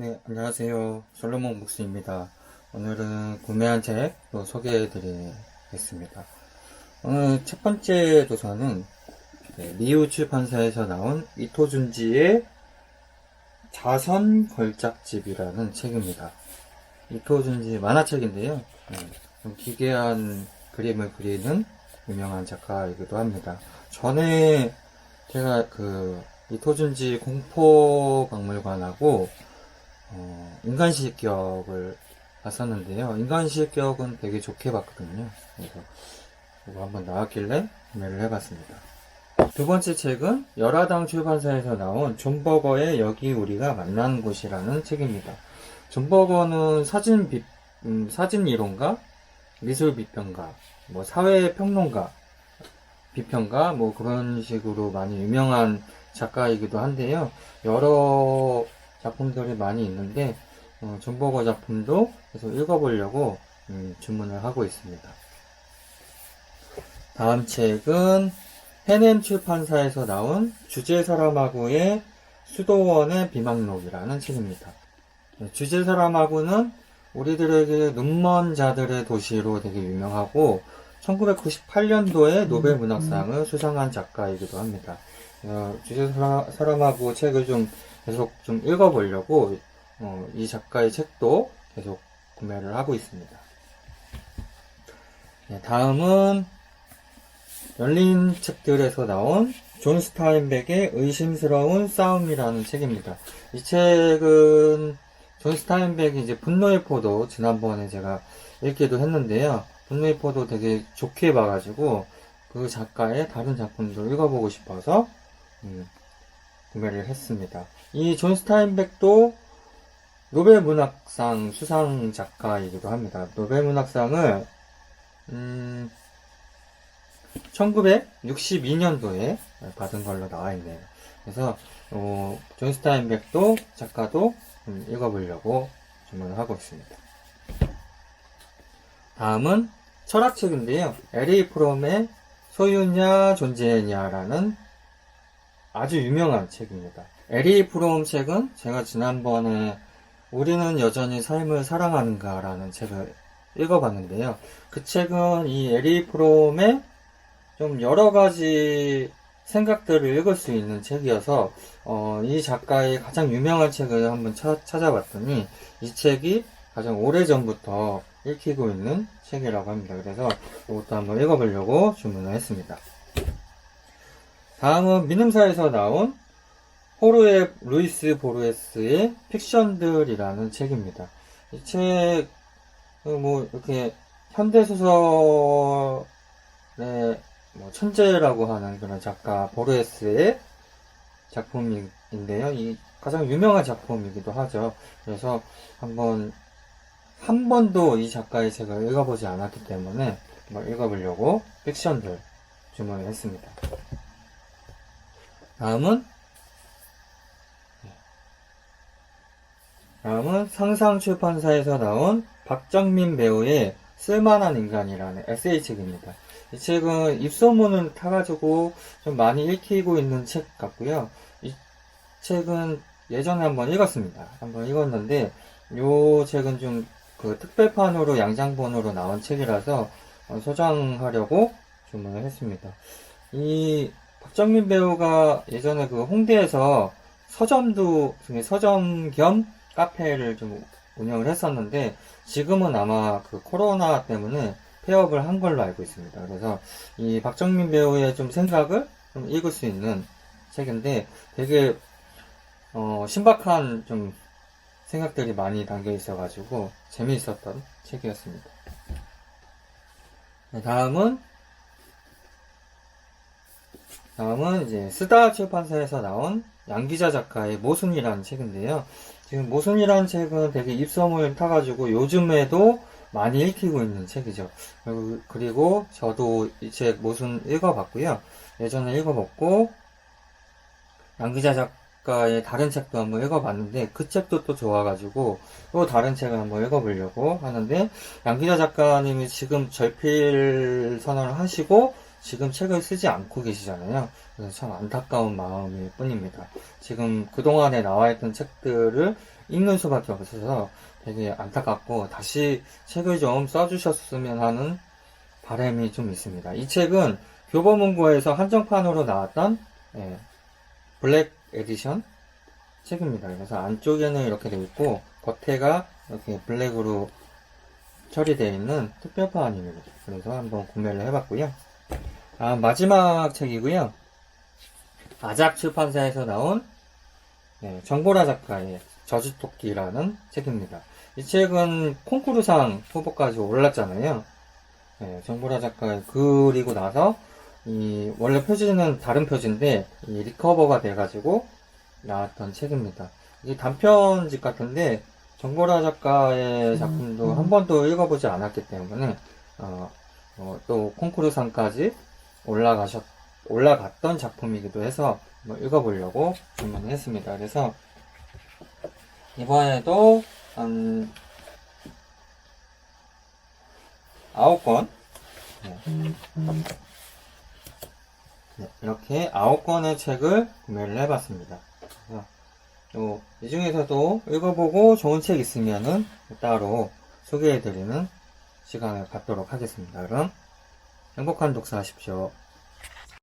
네, 안녕하세요. 솔로몬 목수입니다. 오늘은 구매한 책또 소개해 드리겠습니다. 오늘 첫 번째 도서는 네, 미우 출판사에서 나온 이토준지의 자선 걸작집이라는 책입니다. 이토준지 만화책인데요. 네, 좀 기괴한 그림을 그리는 유명한 작가이기도 합니다. 전에 제가 그 이토준지 공포박물관하고 어, 인간실격을 봤었는데요. 인간실격은 되게 좋게 봤거든요. 그래서 이거 한번 나왔길래 구매를 해봤습니다. 두 번째 책은 열화당 출판사에서 나온 존버거의 여기 우리가 만난 곳이라는 책입니다. 존버거는 사진 비, 음, 사진 이론가, 미술 비평가, 뭐 사회 평론가, 비평가, 뭐 그런 식으로 많이 유명한 작가이기도 한데요. 여러 작품들이 많이 있는데 어, 존버거 작품도 계속 읽어보려고 음, 주문을 하고 있습니다. 다음 책은 해냄 출판사에서 나온 주제 사람하고의 수도원의 비망록이라는 책입니다. 네, 주제 사람하고는 우리들에게 눈먼 자들의 도시로 되게 유명하고 1998년도에 노벨 문학상을 수상한 작가이기도 합니다. 어, 주제 사람하고 책을 좀 계속 좀 읽어보려고 어, 이 작가의 책도 계속 구매를 하고 있습니다. 네, 다음은 열린 책들에서 나온 존 스타인백의 의심스러운 싸움이라는 책입니다. 이 책은 존 스타인백이 이제 분노의 포도 지난번에 제가 읽기도 했는데요. 분노의 포도 되게 좋게 봐가지고 그 작가의 다른 작품도 읽어보고 싶어서 음, 구매를 했습니다. 이 존 스타인백도 노벨 문학상 수상 작가이기도 합니다. 노벨 문학상을 음, 1962년도에 받은 걸로 나와 있네요. 그래서 어, 존 스타인백도 작가도 음, 읽어보려고 주문을 하고 있습니다. 다음은 철학책인데요. 에리 프롬의 소유냐 존재냐라는 아주 유명한 책입니다. 에리 프롬 책은 제가 지난번에 우리는 여전히 삶을 사랑하는가 라는 책을 읽어봤는데요. 그 책은 이 에리 프롬의 좀 여러 가지 생각들을 읽을 수 있는 책이어서 어, 이 작가의 가장 유명한 책을 한번 차, 찾아봤더니 이 책이 가장 오래전부터 읽히고 있는 책이라고 합니다. 그래서 이것도 한번 읽어보려고 주문을 했습니다. 다음은 민음사에서 나온 호르의 루이스 보르에스의 픽션들이라는 책입니다. 이 책, 뭐, 이렇게, 현대소설의 뭐 천재라고 하는 그런 작가 보르에스의 작품인데요. 이 가장 유명한 작품이기도 하죠. 그래서 한번, 한 번도 이 작가의 책을 읽어보지 않았기 때문에 한번 읽어보려고 픽션들 주문을 했습니다. 다음은 다음은 상상출판사에서 나온 박정민 배우의 쓸만한 인간이라는 에세이 책입니다. 이 책은 입소문을 타가지고 좀 많이 읽히고 있는 책 같고요. 이 책은 예전에 한번 읽었습니다. 한번 읽었는데 이 책은 좀 그 특별판으로 양장본으로 나온 책이라서 어, 소장하려고 주문을 했습니다. 이 박정민 배우가 예전에 그 홍대에서 서점도 서점 겸 카페를 좀 운영을 했었는데 지금은 아마 그 코로나 때문에 폐업을 한 걸로 알고 있습니다. 그래서 이 박정민 배우의 좀 생각을 좀 읽을 수 있는 책인데 되게 어, 신박한 좀 생각들이 많이 담겨 있어가지고 재미있었던 책이었습니다. 네, 다음은 다음은 이제 쓰다 출판사에서 나온 양기자 작가의 모순이라는 책인데요. 지금 모순이라는 책은 되게 입소문을 타가지고 요즘에도 많이 읽히고 있는 책이죠. 그리고 저도 이 책 모순 읽어봤고요. 예전에 읽어봤고 양기자 작가의 다른 책도 한번 읽어봤는데 그 책도 또 좋아가지고 또 다른 책을 한번 읽어보려고 하는데 양기자 작가님이 지금 절필 선언을 하시고 지금 책을 쓰지 않고 계시잖아요. 참 안타까운 마음일 뿐입니다. 지금 그동안에 나와 있던 책들을 읽는 수밖에 없어서 되게 안타깝고 다시 책을 좀 써주셨으면 하는 바람이 좀 있습니다. 이 책은 교보문고에서 한정판으로 나왔던 예, 블랙 에디션 책입니다. 그래서 안쪽에는 이렇게 되어 있고 겉에가 이렇게 블랙으로 처리되어 있는 특별판입니다. 그래서 한번 구매를 해봤고요. 아, 마지막 책이고요. 아작 출판사에서 나온 네, 정보라 작가의 저주토끼라는 책입니다. 이 책은 콩쿠르상 후보까지 올랐잖아요. 네, 정보라 작가의 그리고 나서 이 원래 표지는 다른 표지인데 이 리커버가 돼가지고 나왔던 책입니다. 이게 단편집 같은데 정보라 작가의 작품도 한 번도 읽어보지 않았기 때문에 어, 어, 또 콩쿠르상까지 올라가셨 올라갔던 작품이기도 해서 한번 읽어보려고 주문을 했습니다. 그래서 이번에도 한 아홉 권 네. 네, 이렇게 아홉 권의 책을 구매를 해봤습니다. 또 이 중에서도 읽어보고 좋은 책 있으면은 따로 소개해드리는 시간을 갖도록 하겠습니다. 그럼 행복한 독서 하십시오.